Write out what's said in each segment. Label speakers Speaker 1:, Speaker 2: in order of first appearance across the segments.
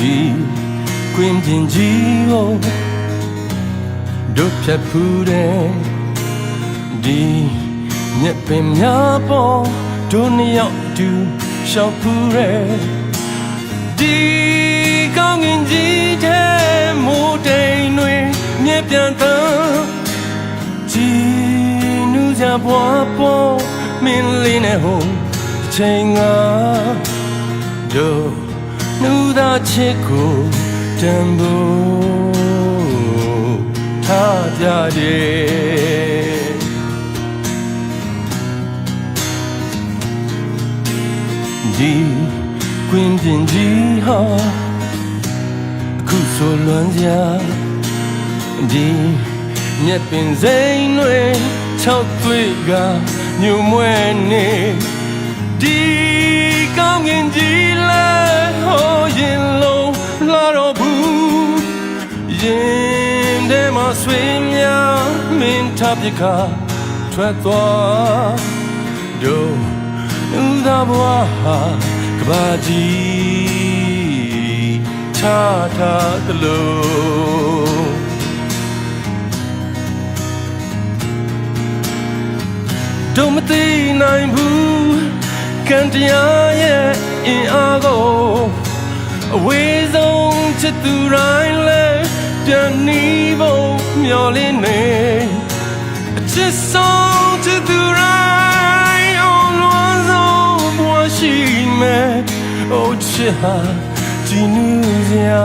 Speaker 1: ဒီကွင်းပြင်ကြီးကိုတို့ဖြတ်ဖူးတယ်ဒီမြက်ပင်များပေါ်တို့နှစ်ယောက်အတူရှောက်ဖူးတယ်ဒီကောင်းငင်ကြီးတဲ့မိုးတိမ်တွေမြက်ပြန်သမ်းကြည်နူးကြဘွားပေါ်မင်းလေးနဲ့ဟိုချိန်ငါတို့ နူးသားချစ်ကိုတန်ဖို့ထားကြတယ်ဒီကွင်းပြင်ကြီးဟာအခုဆိုလွန်စရာဒီမြက်ပင်စိမ်းတွေ၆သွေးကညူမွဲနေ များမင်းထပ်ပြခါထွက်သွားတို့လူသားဘဝဟာကဘာကြီးချထားသလိုတို့မသိနိုင်ဘူးကံတရားရဲ့အင်အားကိုအဝေးဆုံးချစ်သူတိုင်းလဲပြန်နီးဖို့ မျော်လင့်နေအချစ်ဆုံးချစ်သူတိုင်းအောင်လွန်ဆုံးဘဝရှိမယ်။အိုချစ်ဟာကြည်နူးစရာ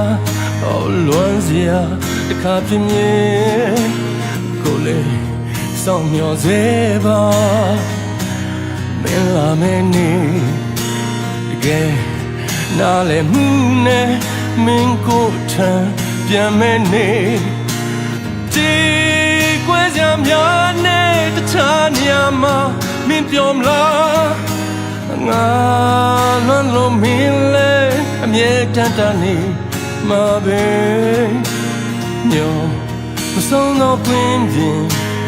Speaker 1: အောင်လွန်စရာတစ်ခါပြင်းမြဲကိုလေစောင့်မျှော်စေပါမင်းလာမယ်နေတကယ်နားလည်းမှုနဲ့မင်းကိုထံပြန်မယ်နေ ဒီကွဲစရာများနဲ့တခြားနေရာမှာမင်းပြောမလားငါလွန်လို့မင်းလဲအမြဲတမ်းတမ်းနေမှာပဲညောမဆုံးတော့ပြင်းပြင်း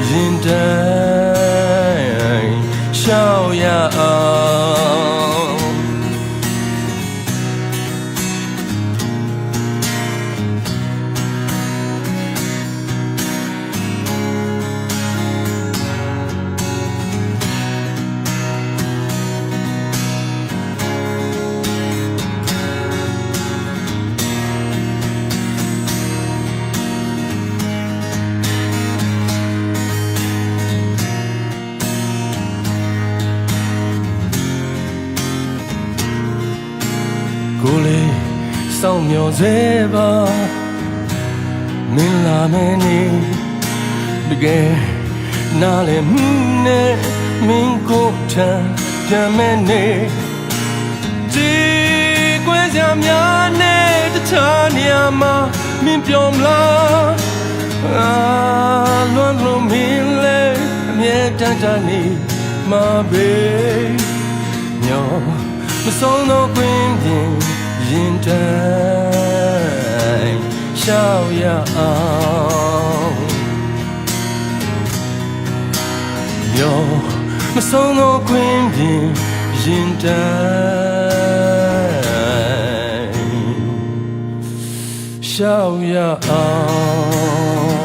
Speaker 1: ရင်တိုင်းရှောက်ရ ကိုလေးစောင့်မျှော်စေပါမင်းလာမယ်နေတကယ်နားလည်းမှုနဲ့မင်းကိုထမ်းပြန်မယ်နေဒီကွဲစရာများနဲ့တခြားနေရာမှာမင်းပြောမလားအာလွန်လို့မင်းလဲအမြဲတမ်းတမ်းနေမှာပဲညောမဆုံးသောကွင်းပြင် ရင်တိုင်းရှောက်ရအောင်ယောမဆုံးသောကွင်းပြင်ရင်တိုင်းရှောက်ရအောင်